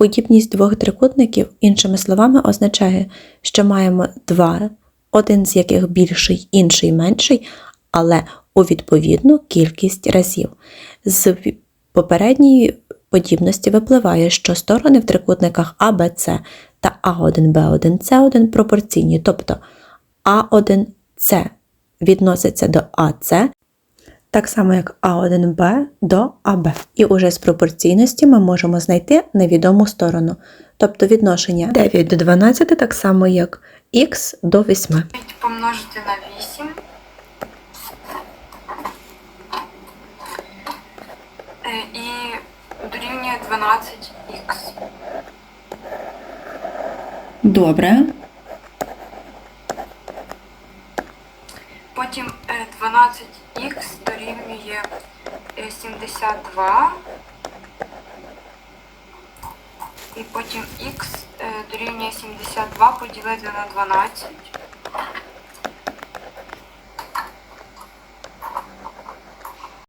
Подібність двох трикутників, іншими словами, означає, що маємо два, один з яких більший, інший менший, але у відповідну кількість разів. З попередньої подібності випливає, що сторони в трикутниках ABC та А1, Б1, С1 пропорційні, тобто А1С відноситься до АС, так само як А1Б до АБ. І уже з пропорційності ми можемо знайти невідому сторону, тобто відношення 9 до 12 так само як х до 8. помножити на 8. Е, І дорівнює 12х. Добре. Потім е, 12х дорівнює е, 72. І потім х е, дорівнює 72 поділити на 12.